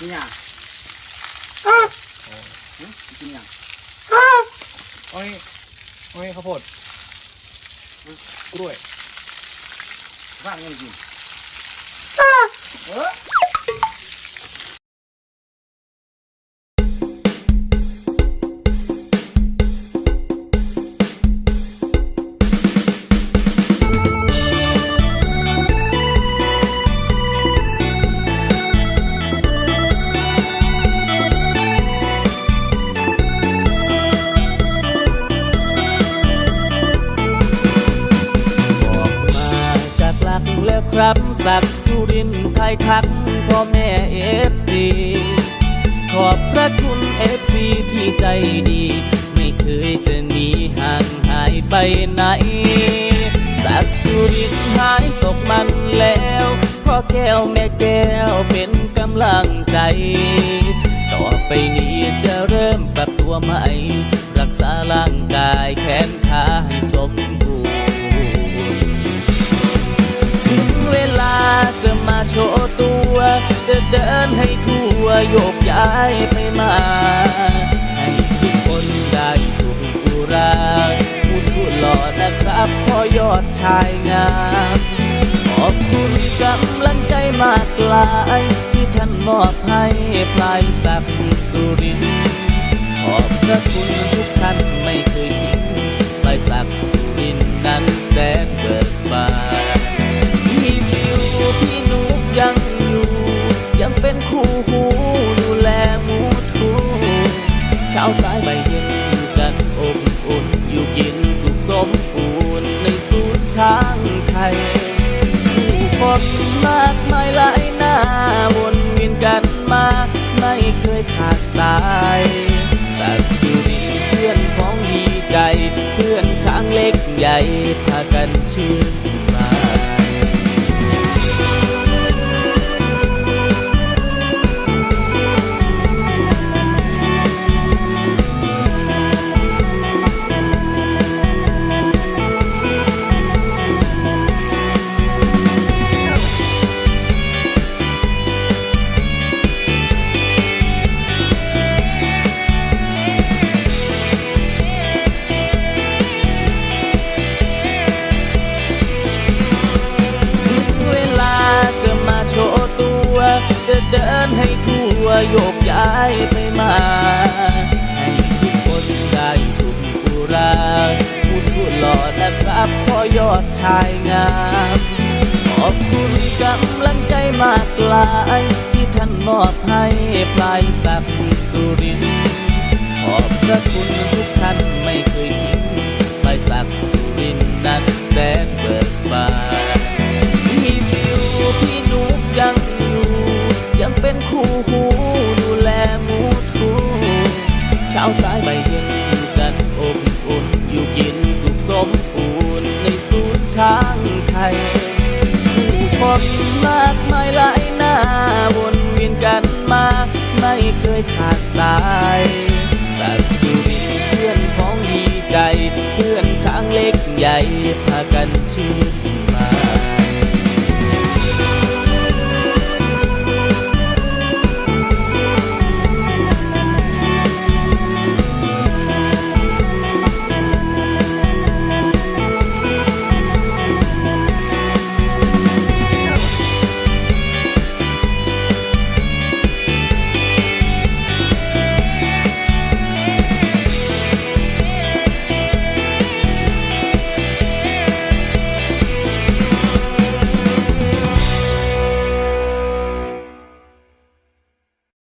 กินหยังหึกินหยังอ้อยอ้อยข้าวโพดกล้วยว่างเงินกินเออ ครับสักสุรินทร์ไทยคักพ่อแม่เอฟซีขอบพระคุณเอฟซีที่ใจดี ไม่เคยจะหนีห่างหายไปไหน สักสุรินหายตกมันแล้วพ่อแก้วแม่แก้วเป็นกำลังใจ ต่อไปนี้จะเริ่มปรับตัวใหม่ รักษาร่างกายแขนขาให้สมบูรณ์ โชว์ตัว จะเดินให้ทั่วโยกย้ายไปมาให้ทุกคนได้สุขอุราพูดพูดหล่อนะครับพ่อยอดชายงามขอบคุณกำลังใจมากลาย ที่ท่านมอบให้พลายศักสุรินขอบพระคุณทุกท่านไม่เคย ช้างไทยผู้คนมากมายหลายหน้าวนเวียนกันมา ไม่เคยขาดสายสักสุริเพื่อนของดีใจ เพื่อนช้างเล็กใหญ่พากันชื่น โยกย้ายไปมาให้ทุกคนได้สุขอุราพูดพูดหล่อนะครับพ่อยอดชายงาม ขอบคุณกำลังใจมากลาย ที่ท่านมอบให้ปลายสักสุรินขอบพระคุณ คนมากมายหลายหน้าวนเวียนกันมา ไม่เคยขาดสายสักสุรินทร์เพื่อนของดีใจ เพื่อนช้างเล็กใหญ่พากันชื่น